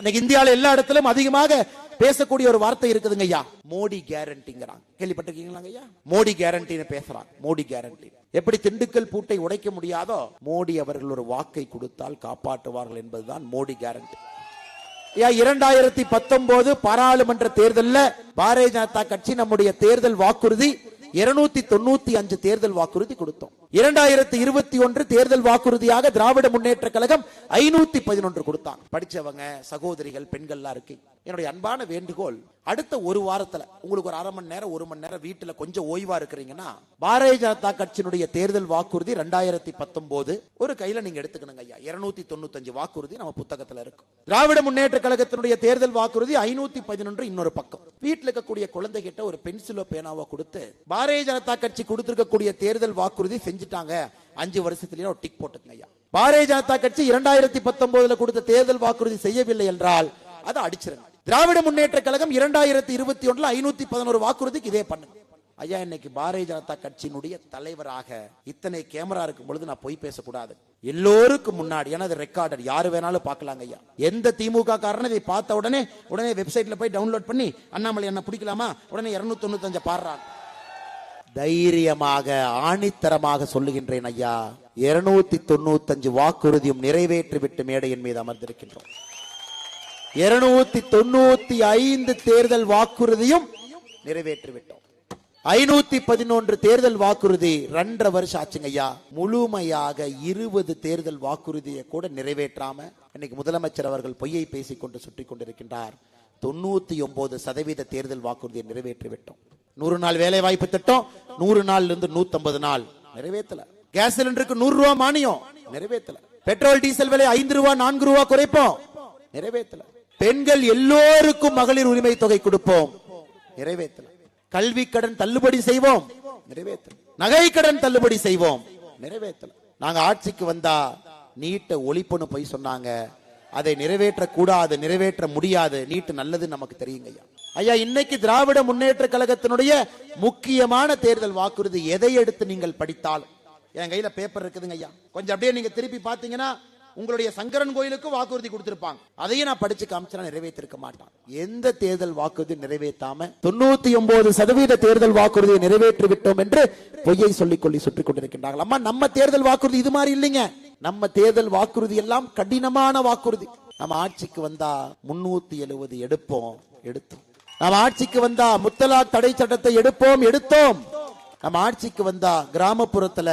இன்னைக்கு இந்தியாவில் எல்லா இடத்திலும் அதிகமாக பேசக்கூடிய ஒரு வார்த்தை இருக்குதுங்க ஐயா. மோடி கேரண்டிங்கிறாங்க. கேள்விப்பட்டிருக்கீங்களா ஐயா? மோடி கேரண்டின்னு பேசுறாங்க. மோடி கேரண்டி. எப்படி திண்டுக்கல் பூட்டை உடைக்க முடியாதோ மோடி அவர்கள் ஒரு வாக்கை கொடுத்தால் காப்பாற்றுவார்கள் என்பதுதான் மோடி கேரண்டி. ஐயா இரண்டாயிரத்தி பத்தொன்பது பாராளுமன்ற தேர்தலில் பாரதிய ஜனதா கட்சி நம்முடைய தேர்தல் வாக்குறுதி இருநூத்தி தொண்ணூத்தி அஞ்சு தேர்தல் வாக்குறுதி கொடுத்தோம். இரண்டாயிரத்தி இருபத்தி ஒன்று தேர்தல் வாக்குறுதியாக திராவிட முன்னேற்ற கழகம் ஐநூத்தி பதினொன்று கொடுத்தாங்க. படிச்சவங்க சகோதரிகள் பெண்கள்லாம் இருக்கீங்க என்னுடைய அன்பான வேண்டுகோள் அடுத்த ஒரு வாரத்துல உங்களுக்கு ஒரு அரை மணி நேரம் ஒரு மணி நேரம் வீட்டுல கொஞ்சம் ஓய்வா இருக்கிறீங்கன்னா பாரதிய ஜனதா கட்சியினுடைய தேர்தல் வாக்குறுதி ரெண்டாயிரத்தி பத்தொன்பது ஒரு கையில நீங்க எடுத்துக்கணுங்க ஐயா. இருநூத்தி தொண்ணூத்தஞ்சு வாக்குறுதி நம்ம புத்தகத்துல இருக்கும் திராவிட முன்னேற்ற கழகத்தினுடைய தேர்தல் வாக்குறுதி ஐநூத்தி பதினொன்று இன்னொரு பக்கம். வீட்டுல இருக்கக்கூடிய குழந்தைகிட்ட ஒரு பென்சிலோ பேனாவோ கொடுத்து பாரதிய ஜனதா கட்சி கொடுத்திருக்கக்கூடிய தேர்தல் வாக்குறுதி செஞ்சுட்டாங்க. அஞ்சு வருஷத்துலயே ஒரு டிக் போட்டுக்கங்க ஐயா. பாரதிய ஜனதா கட்சி இரண்டாயிரத்தி பத்தொன்பதுல கொடுத்த தேர்தல் வாக்குறுதி செய்யவில்லை என்றால் அதை அடிச்சிருங்க. திராவிட முன்னேற்ற கழகம் இரண்டாயிரத்தி இருபத்தி ஒன்றுல ஐநூத்தி பதினோரு வாக்குறுதிக்கு இதே பண்ணுங்க. ஐயா இன்னைக்கு பாரதிய ஜனதா கட்சியினுடைய தலைவராக இத்தனை கேமரா இருக்கும் பொழுது நான் பொய் பேசக்கூடாது. எல்லோருக்கும் முன்னாடி ஏன்னா ரெக்கார்டர் யாரு வேணாலும் பார்க்கலாங்க ஐயா. எந்த திமுக காரனும் இதை பார்த்த உடனே உடனே வெப்சைட்ல போய் டவுன்லோட் பண்ணி அண்ணாமலை என்ன பிடிக்கலாமா? உடனே இருநூத்தி தொண்ணூத்தஞ்சு பாடுறாங்க. தைரியமாக ஆணித்தரமாக சொல்லுகின்றேன் ஐயா. இருநூத்தி தொண்ணூத்தஞ்சு வாக்குறுதியும் நிறைவேற்றிவிட்டு மேடையின் மீது அமர்ந்திருக்கின்றோம். இருநூத்தி தொண்ணூத்தி ஐந்து தேர்தல் வாக்குறுதியும் நிறைவேற்றிவிட்டோம். ஐநூத்தி பதினொன்று தேர்தல் வாக்குறுதி ரெண்டரை வருஷம் ஆச்சுங்க ஐயா. முழுமையாக இருபது தேர்தல் வாக்குறுதியை கூட நிறைவேற்றாம இன்னைக்கு முதலமைச்சர் அவர்கள் பொய்யை பேசிக் கொண்டு சுற்றி கொண்டிருக்கின்றார் தொண்ணூத்தி ஒன்பது சதவீத தேர்தல் வாக்குறுதியை நிறைவேற்றிவிட்டோம். நூறு நாள் வேலை வாய்ப்பு திட்டம் நூறு நாள்ல இருந்து நூத்தம்பது நாள். நிறைவேற்றல கேஸ் சிலிண்டருக்கு நூறு ரூபா மானியம். நிறைவேற்றல பெட்ரோல் டீசல் விலை ஐந்து ரூபா நான்கு ரூபா குறைப்போம். நிறைவேற்றல பெண்கள் எல்லோருக்கும் மகளிர் உரிமை தொகை கொடுப்போம். நிறைவேற்றல கல்வி கடன் தள்ளுபடி செய்வோம். நிறைவேற்றல நகை கடன் தள்ளுபடி செய்வோம். நிறைவேற்றல நாங்க ஆட்சிக்கு வந்தா நீட்டை ஒழிப்புன்னு போய் சொன்னாங்க. அதை நிறைவேற்ற கூடாது நிறைவேற்ற முடியாது. நீட்டு நல்லது நமக்கு தெரியுங்கய்யா. ஐயா இன்னைக்கு திராவிட முன்னேற்ற கழகத்தினுடைய முக்கியமான தேர்தல் வாக்குறுதி எதை எடுத்து நீங்கள் படித்தாலும் என் கையில பேப்பர் இருக்குதுங்க ஐயா. கொஞ்சம் அப்படியே நீங்க திருப்பி பாத்தீங்கன்னா உங்களுடைய சங்கரன் கோயிலுக்கு வாக்குறுதி கொடுத்திருப்பாங்க. அதையும் நான் படிச்சு காமிச்சா நிறைவேற்றிருக்க மாட்டான். எந்த தேர்தல் வாக்குறுதி நிறைவேற்றாம தொண்ணூத்தி ஒன்பது சதவீத தேர்தல் வாக்குறுதியை நிறைவேற்றி விட்டோம் என்று பொய்யை சொல்லிக் கொள்ளி சுற்றி கொண்டிருக்கின்றார்கள். அம்மா நம்ம தேர்தல் வாக்குறுதி இது மாதிரி இல்லைங்க. நம்ம தேர்தல் வாக்குறுதி எல்லாம் கடினமான வாக்குறுதி. நம்ம ஆட்சிக்கு வந்தா முன்னூத்தி எழுபது எடுப்போம் எடுத்தோம். நம்ம ஆட்சிக்கு வந்தா முத்தலாக் தடை சட்டத்தை எடுப்போம் எடுத்தோம். நம்ம ஆட்சிக்கு வந்தா கிராமப்புறத்துல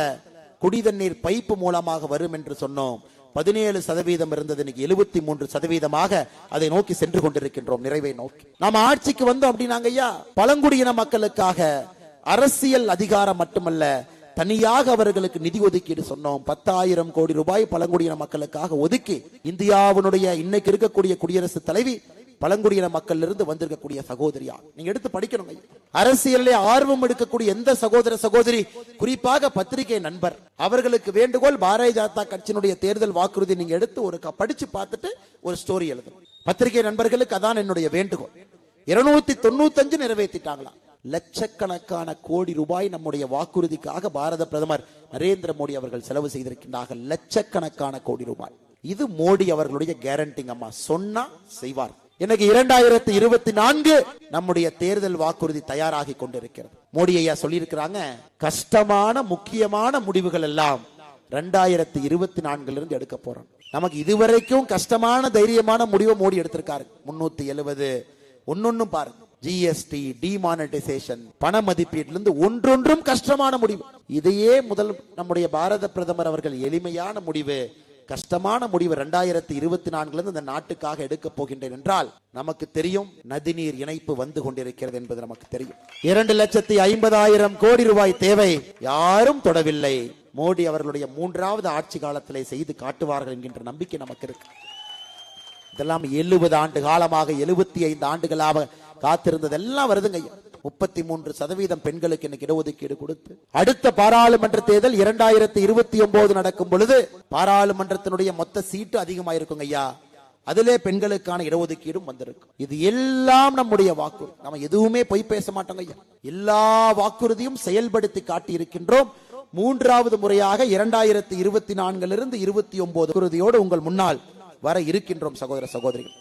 குடி தண்ணீர் பைப்பு மூலமாக வரும் என்று சொன்னோம். பதினேழு சதவீதம் இருந்தது இன்னைக்கு எழுபத்தி மூன்று சதவீதமாக அதை நோக்கி சென்று கொண்டிருக்கின்றோம் நிறைவை நோக்கி. நாம ஆட்சிக்கு வந்தோம் அப்படின்னாங்க ஐயா. பழங்குடியின மக்களுக்காக அரசியல் அதிகாரம் மட்டுமல்ல தனியாக அவர்களுக்கு நிதி ஒதுக்கீடு சொன்னோம். பத்தாயிரம் கோடி ரூபாய் பழங்குடியின மக்களுக்காக ஒதுக்கி இந்தியாவினுடைய இன்னைக்கு இருக்கக்கூடிய குடியரசுத் தலைவி பழங்குடியின மக்கள் இருந்து வந்திருக்கக்கூடிய சகோதரியா? நீங்க எடுத்து படிக்கணும் அரசியலே ஆர்வம் எடுக்கக்கூடிய எந்த சகோதர சகோதரி? குறிப்பாக பத்திரிகை நண்பர். அவர்களுக்கு வேண்டுகோள் பாரதிய ஜனதா கட்சியினுடைய தேர்தல் வாக்குறுதி நீங்க எடுத்து ஒரு க- படிச்சு பார்த்துட்டு ஒரு ஸ்டோரி எழுதணும். பத்திரிகை நண்பர்களுக்கு அதான் என்னுடைய வேண்டுகோள். இருநூத்தி தொண்ணூத்தஞ்சு நிறைவேற்றிட்டாங்களா? லட்சக்கணக்கான கோடி ரூபாய் நம்முடைய வாக்குறுதிக்காக பாரத பிரதமர் நரேந்திர மோடி அவர்கள் செலவு செய்திருக்கின்றார்கள் லட்சக்கணக்கான கோடி ரூபாய். இது மோடி அவர்களுடைய கேரண்டிங் அம்மா. சொன்னா செய்வார். இன்னைக்கு இரண்டாயிரத்தி இருபத்தி நான்கு நம்முடைய தேர்தல் வாக்குறுதி தயாராகி கொண்டிருக்கிறது. மோடி ஐயா சொல்லியிருக்கிறாங்க கஷ்டமான முக்கியமான முடிவுகள் எல்லாம் ரெண்டாயிரத்தி இருபத்தி நான்குல இருந்து எடுக்க போறோம். நமக்கு இதுவரைக்கும் கஷ்டமான தைரியமான முடிவை மோடி எடுத்திருக்காரு. முன்னூத்தி எழுபது ஒன்னொன்னும் பாருங்க ஜிஎஸ்டி டிமானடைசேஷன் பண மதிப்பீட்டுல இருந்து ஒன்றொன்றும் கஷ்டமான முடிவு. இதையே முதல் நம்முடைய பாரத பிரதமர் அவர்கள் எளிமையான முடிவு. கஷ்டமான முடிவு ரெண்டாயிரத்தி இருபத்தி நான்குலேருந்து இந்த நாட்டுக்காக எடுக்கப் போகின்றேன் என்றால் நமக்கு தெரியும் நதிநீர் இணைப்பு வந்து கொண்டிருக்கிறது என்பது நமக்கு தெரியும். இரண்டு லட்சத்தி ஐம்பதாயிரம் கோடி ரூபாய் தேவை. யாரும் தொடவில்லை. மோடி அவர்களுடைய மூன்றாவது ஆட்சி காலத்திலே செய்து காட்டுவார்கள் என்கின்ற நம்பிக்கை நமக்கு இருக்கு. இதெல்லாம் எழுபது ஆண்டு காலமாக எழுபத்தி ஐந்து ஆண்டுகளாக காத்திருந்ததெல்லாம் வருதுங்க ஐயா. முப்பத்தி மூன்று சதவீதம் பெண்களுக்கு இன்னைக்கு இடஒதுக்கீடு கொடுத்து அடுத்த பாராளுமன்ற தேர்தல் இரண்டாயிரத்தி இருபத்தி ஒன்பது நடக்கும் பொழுது பாராளுமன்றத்தினுடைய மொத்த சீட்டு அதிகமாயிருக்கும் ஐயா. அதிலே பெண்களுக்கான இடஒதுக்கீடும் வந்திருக்கும் இது எல்லாம் நம்முடைய வாக்குறுதி நம்ம எதுவுமே பொய் பேச மாட்டோங்க ஐயா. எல்லா வாக்குறுதியும் செயல்படுத்தி காட்டி இருக்கின்றோம் மூன்றாவது முறையாக இரண்டாயிரத்தி இருபத்தி நான்கிலிருந்து இருபத்தி ஒன்பது உறுதியோடு உங்கள் முன்னால் வர இருக்கின்றோம் சகோதர சகோதரிகள்.